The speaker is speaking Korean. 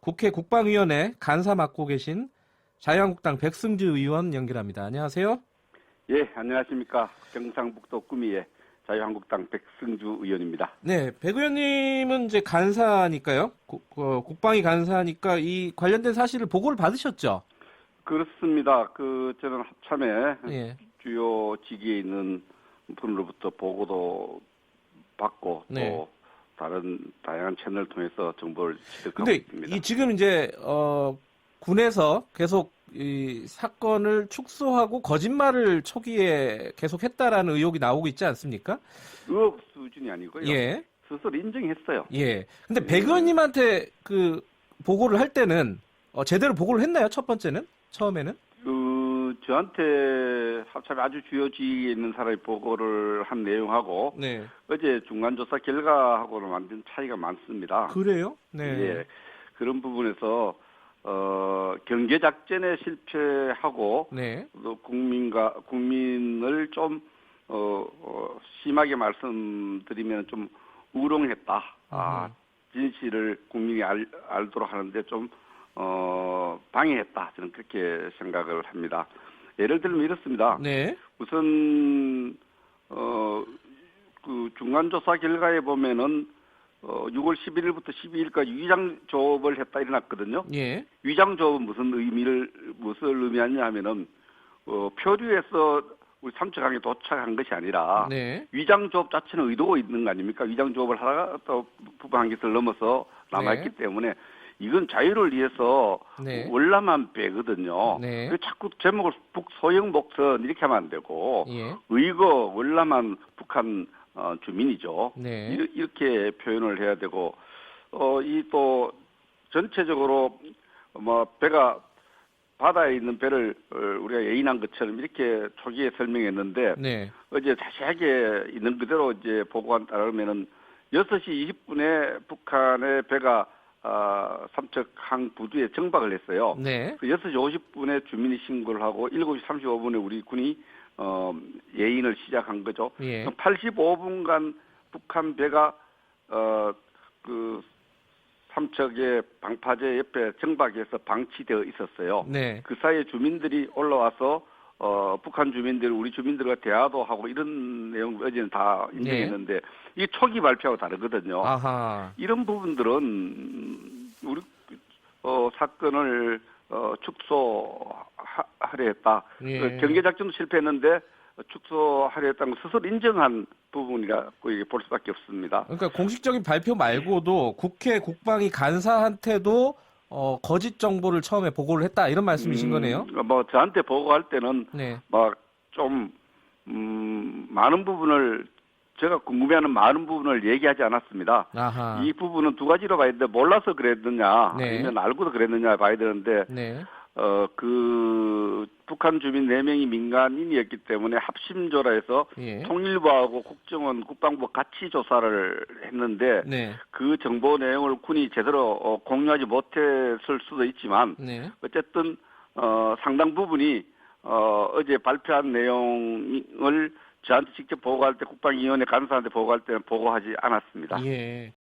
국회 국방위원회 간사 맡고 계신 자유한국당 백승주 의원 연결합니다. 안녕하세요. 예, 안녕하십니까. 경상북도 구미의 자유한국당 백승주 의원입니다. 네, 백 의원님은 이제 간사니까요. 국, 어, 국방위 간사니까 이 관련된 사실을 보고를 받으셨죠? 그렇습니다. 그 저는 합참에 예. 주요 직위에 있는 분으로부터 보고도 받고 네. 또 다른 다양한 채널을 통해서 정보를 취득하고 근데 있습니다. 이 지금 이제 어 군에서 계속 이 사건을 축소하고 거짓말을 초기에 계속 했다라는 의혹이 나오고 있지 않습니까? 의혹 수준이 아니고요. 예. 스스로 인정했어요. 예. 근데 백 의원님한테 그 보고를 할 때는 어, 제대로 보고를 했나요? 첫 번째는 처음에는? 그 저한테 합참에 아주 주요 지위에 있는 사람이 보고를 한 내용하고 네. 어제 중간 조사 결과하고는 완전 차이가 많습니다. 그래요? 네. 예, 그런 부분에서 어, 경제 작전에 실패하고 네. 또 국민과 국민을 좀 어, 어, 심하게 말씀드리면 좀 우롱했다. 아, 음. 진실을 국민이 알, 알도록 하는데 좀 어, 방해했다. 저는 그렇게 생각을 합니다. 예를 들면 이렇습니다. 네. 우선 어, 그 중간조사 결과에 보면은 어, 6월 11일부터 12일까지 위장 조업을 했다 일어났거든요. 예. 위장 조업은 무슨 의미를 무슨 의미하냐 하면은 어, 표류에서 우리 삼척항에 도착한 것이 아니라 네. 위장 조업 자체는 의도가 있는 거 아닙니까? 위장 조업을 하다가 또 부방기를 넘어서 남아있기 네. 때문에 이건 자유를 위해서 네. 월남한 빼거든요. 네. 왜 자꾸 제목을 북소영 목선 이렇게 하면 안 되고 예. 의거 월남한 북한 어, 주민이죠. 네. 이- 이렇게 표현을 해야 되고 어 이 또 전체적으로 뭐 배가 바다에 있는 배를 어, 우리가 예인한 것처럼 이렇게 초기에 설명했는데 네. 어제 자세하게 있는 그대로 이제 보고한 따르면은 6시 20분에 북한의 배가 아, 삼척항 부두에 정박을 했어요. 네. 그 6시 50분에 주민이 신고를 하고 7시 35분에 우리 군이 어, 예인을 시작한 거죠. 예. 85분간 북한 배가 어, 그 삼척의 방파제 옆에 정박해서 방치되어 있었어요. 네. 그 사이에 주민들이 올라와서 어, 북한 주민들, 우리 주민들과 대화도 하고 이런 내용 어제는 다 인정했는데 이 초기 발표하고 다르거든요. 네. 아하. 이런 부분들은 음, 우리 어, 사건을 어, 축소하려 했다. 예. 그 경계 작전도 실패했는데 축소하려 했다는 걸 스스로 인정한 부분이라고 볼 수밖에 없습니다. 그러니까 공식적인 발표 말고도 국회 국방위 간사한테도 어, 거짓 정보를 처음에 보고를 했다 이런 말씀이신 음, 거네요. 뭐 저한테 보고할 때는 네. 막좀 음, 많은 부분을 제가 궁금해하는 많은 부분을 얘기하지 않았습니다. 아하. 이 부분은 두 가지로 봐야 되는데 몰라서 그랬느냐 네. 아니면 알고도 그랬느냐 봐야 되는데 네. 어그 북한 주민 4명이 민간인이었기 때문에 합심조라 해서 예. 통일부하고 국정원 국방부 같이 조사를 했는데 네. 그 정보 내용을 군이 제대로 어, 공유하지 못했을 수도 있지만 네. 어쨌든 어 상당 부분이 어 어제 발표한 내용을 저한테 직접 보고할 때 국방위원회 간사한테 보고할 때는 보고하지 않았습니다. 예.